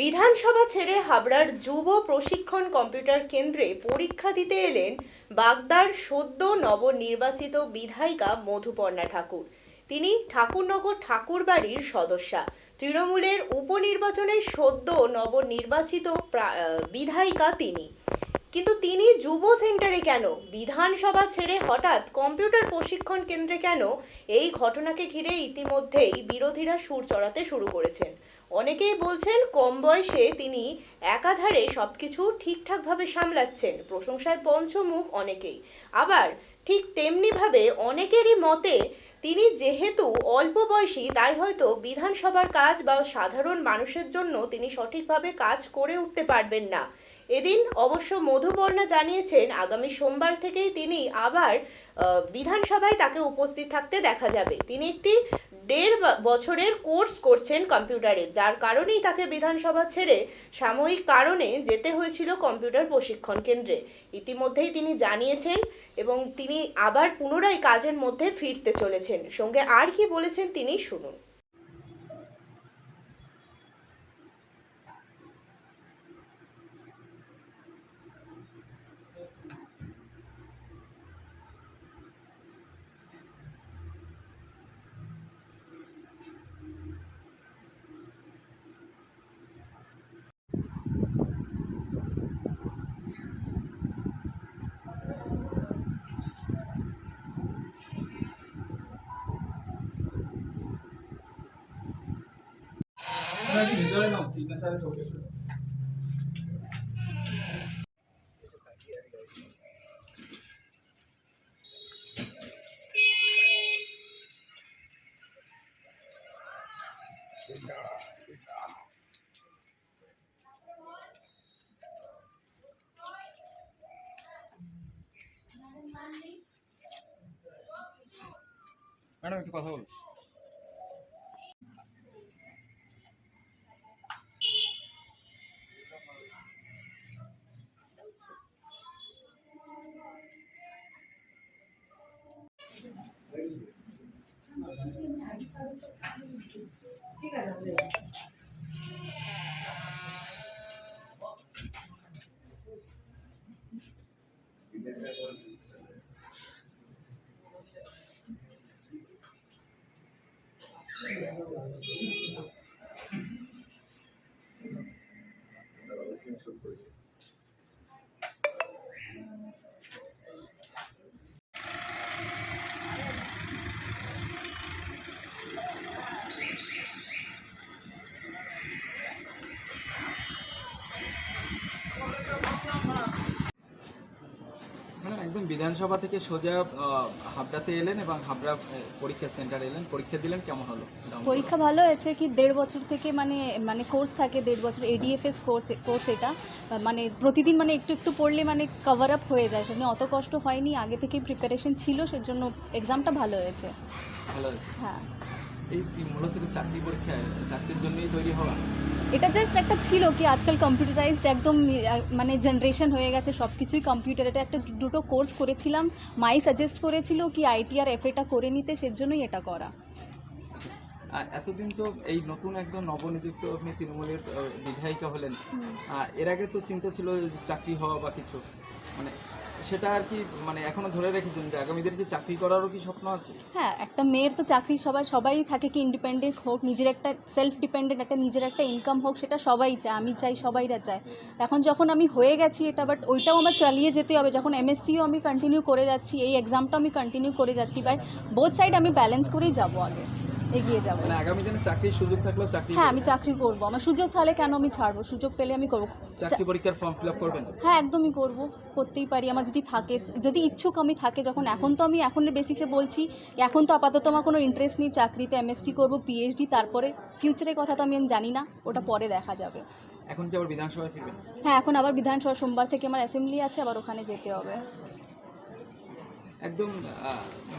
বিধানসভা ছেড়ে হাবড়ার যুব প্রশিক্ষণ কম্পিউটার কেন্দ্রে পরীক্ষা দিতে এলেন বাগদার সদ্য নবনির্বাচিত বিধায়িকা মধুপর্ণা ঠাকুর। তিনি ঠাকুরনগর ঠাকুরবাড়ির সদস্যা। তৃণমূলের উপনির্বাচনে সদ্য নবনির্বাচিত বিধায়িকা তিনি। কিন্তু তিনি যুব সেন্টারে কেন? বিধানসভা ছেড়ে হঠাৎ কম্পিউটার প্রশিক্ষণ কেন্দ্রে কেন এই ঘটনাকে ঘিরে ইতিমধ্যেই বিরোধীরা সুর চড়াতে শুরু করেছেন। অনেকেই বলছেন কম বয়সে তিনি একাধারে সবকিছু ঠিকঠাকভাবে সামলাচ্ছেন, প্রশংসায় পঞ্চমুখ অনেকেই। আবার ঠিক তেমনিভাবে অনেকেরই মতে তিনি যেহেতু অল্প বয়সী, তাই হয়তো বিধানসভার কাজ বা সাধারণ মানুষের জন্য তিনি সঠিকভাবে কাজ করে উঠতে পারবেন না। এদিন অবশ্য মধুবর্ণা জানিয়েছেন, আগামী সোমবার থেকেই তিনি আবার বিধানসভায় তাকে উপস্থিত থাকতে দেখা যাবে। তিনি একটি দেড় বছরের কোর্স করছেন কম্পিউটারে, যার কারণেই তাকে বিধানসভা ছেড়ে সাময়িক কারণে যেতে হয়েছিল কম্পিউটার প্রশিক্ষণ কেন্দ্রে। ইতিমধ্যেই তিনি জানিয়েছেন এবং তিনি আবার পুনরায় কাজের মধ্যে ফিরতে চলেছেন। সঙ্গে আর কি বলেছেন তিনি শুনুন। Aquí me duele la oficina, ¿sabes lo que es? Madam madam একদম বিধানসভা থেকে সোজা হাবড়াতে এলেন এবং হাবড়া পরীক্ষা সেন্টারে এলেন। পরীক্ষা দিলেন কেমন হলো? পরীক্ষা ভালো হয়েছে কি দেড় বছর থেকে মানে মানে কোর্স থাকে দেড় বছর এডিএফএস কোর্স কোর্স এটা। মানে প্রতিদিন মানে একটু একটু পড়লে মানে কভার আপ হয়ে যায়। সেজন্য অত কষ্ট হয়নি। আগে থেকেই প্রিপারেশন ছিল সেজন্য এক্সামটা ভালো হয়েছে। ভালো হয়েছে। হ্যাঁ। এটা জাস্ট একটা ছিল কি, আজকাল কম্পিউটারাইজড একদম মানে জেনারেশন হয়ে গেছে সব কিছুই কম্পিউটার এটা একটা দুটো কোর্স করেছিলাম। মাই সাজেস্ট করেছিল কি আইটি আর এফএটা করে নিতে, সেজন্যই এটা করা। এতদিন তো এই নতুন একদম নবনিযুক্ত আপনি তৃণমূলের বিধায়িকা হলেন। এর আগে তো চিন্তা ছিল চাকরি হওয়া বা কিছু। মানে সেটা আর কি মানে এখনও ধরে রেখেছেন যে আগামী দিনে কি চাকরি করারও কি স্বপ্ন আছে? হ্যাঁ একটা মেয়ের তো চাকরি সবাই সবাই থাকে কি ইন্ডিপেন্ডেন্ট হোক নিজের একটা সেলফ ডিপেন্ডেন্ট একটা নিজের একটা ইনকাম হোক সেটা সবাই চায় আমি চাই সবাইরা চায়। এখন যখন আমি হয়ে গেছি এটা বাট ওইটাও আমার চালিয়ে যেতে হবে। যখন এমএসসিও আমি কন্টিনিউ করে যাচ্ছি এই এক্সামটাও আমি কন্টিনিউ করে যাচ্ছি বাই বোথ সাইড আমি ব্যালেন্স করেই যাব আগে। এগিয়ে যাব। মানে আগামী দিনে চাকরির সুযোগ থাকলেও চাকরি হ্যাঁ আমি চাকরি করব। আমার সুযোগ তাহলে কেন আমি ছাড়বো? সুযোগ পেলে আমি করব। চাকরি পরীক্ষার ফর্ম ফিল আপ করবেন? হ্যাঁ একদমই করব। করতেই পারি। আমার যদি থাকে যদি ইচ্ছুক আমি থাকে যখন এখন তো আমি এখনের বেসিসে বলছি এখন তো আপাতত আমার কোনো ইন্টারেস্ট নেই চাকরিতে। এমএসসি করব পিএইচডি তারপরে ফিউচারের কথা তো আমি জানি না। ওটা পরে দেখা যাবে। এখন কি আবার বিধানসভায় ফিরবেন? হ্যাঁ এখন আবার বিধানসভা সোমবার থেকে আমার অ্যাসেম্বলি আছে আবার ওখানে যেতে হবে। একদম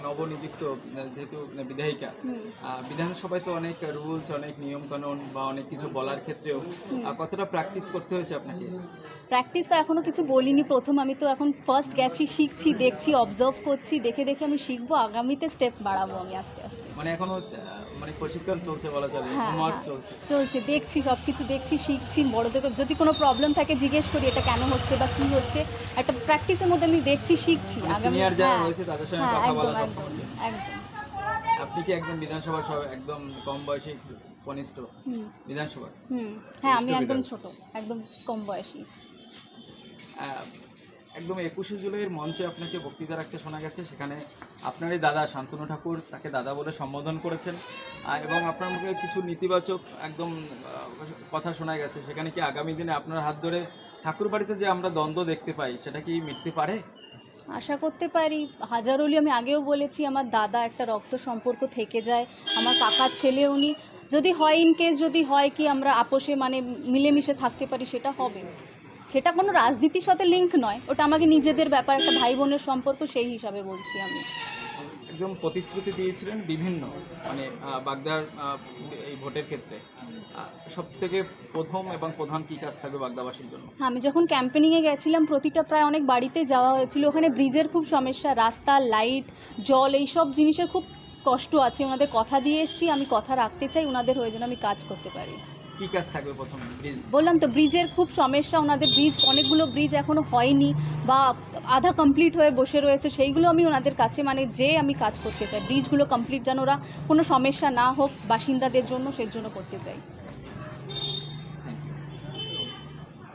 নবনিযুক্ত যেহেতু বিধায়িকা বিধানসভায় তো অনেক রুলস অনেক নিয়মকানুন বা অনেক কিছু বলার ক্ষেত্রেও কতটা প্র্যাকটিস করতে হয়েছে আপনাকে? প্র্যাকটিস তো এখনও কিছু বলিনি। প্রথম আমি তো এখন ফার্স্ট গেছি শিখছি দেখছি অবজার্ভ করছি দেখে দেখে আমি শিখব। আগামীতে স্টেপ বাড়াবো আমি আস্তে আস্তে। মানে এখনও মানে প্রশিক্ষণ চলছে বলা চলে হ্যাঁ, হোমওয়ার্ক হ্যাঁ। চলছে। চলছে দেখছি সব কিছু দেখছি শিখছি বড়দের যদি কোনো প্রবলেম থাকে জিজ্ঞেস করি এটা কেন হচ্ছে বা কী হচ্ছে। একটা প্র্যাকটিসের মধ্যে আমি দেখছি শিখছি আগামী সিনিয়র যারা হ্যাঁ, রয়েছে তাদের সঙ্গে কথা একদম বলা একদম একদম। আপনি কি একদম বিধানসভা সব একদম কম বয়সী কনিষ্ঠ? বিধানসভা হুম হ্যাঁ আমি একদম ছোট একদম কম বয়সী। আহ, একদম একুশে জুলাইয়ের মঞ্চে আপনাকে বক্তৃতা রাখতে শোনা গেছে। সেখানে আপনারই দাদা শান্তনু ঠাকুর তাকে দাদা বলে সম্বোধন করেছেন। এবং আপনার মুখে কিছু নেতিবাচক একদম কথা শোনা গেছে। সেখানে কি আগামী দিনে আপনার হাত ধরে ঠাকুর বাড়িতে যে আমরা দ্বন্দ্ব দেখতে পাই, সেটা কি মিটতে পারে? আশা করতে পারি। হাজার হলি আমি আগেও বলেছি, আমার দাদা একটা রক্ত সম্পর্ক থেকে যায়, আমার কাকার ছেলে উনি। যদি হয় ইন কেস যদি হয় কি আমরা আপোষে মানে মিলেমিশে থাকতে পারি, সেটা হবে। সেটা কোনো রাজনীতির সাথে লিঙ্ক নয়। ওটা আমাকে নিজেদের ব্যাপার একটা ভাই বোনের সম্পর্ক সেই হিসাবে বলছি আমি। একদম প্রতিশ্রুতি দিয়েছিলেন বিভিন্ন মানে বাগদার এই ভোটের ক্ষেত্রে। সব থেকে প্রথম এবং প্রধান কি কাজ থাকবে বাগদাবাসীর জন্য? আমি যখন ক্যাম্পেনিংয়ে গেছিলাম প্রতিটা প্রায় অনেক বাড়িতে যাওয়া হয়েছিল। ওখানে ব্রিজের খুব সমস্যা রাস্তা লাইট জল এই সব জিনিসের খুব কষ্ট আছে। ওনাদের কথা দিয়ে এসছি আমি কথা রাখতে চাই ওনাদের হয়ে যেন আমি কাজ করতে পারি। বললাম তো ব্রিজের খুব সমস্যা। ওনাদের ব্রিজ অনেকগুলো ব্রিজ এখনও হয়নি বা আধা কমপ্লিট হয়ে বসে রয়েছে। সেইগুলো আমি ওনাদের কাছে মানে যে আমি কাজ করতে চাই ব্রিজগুলো কমপ্লিট যেন ওরা কোনো সমস্যা না হোক বাসিন্দাদের জন্য সেই জন্য করতে চাই।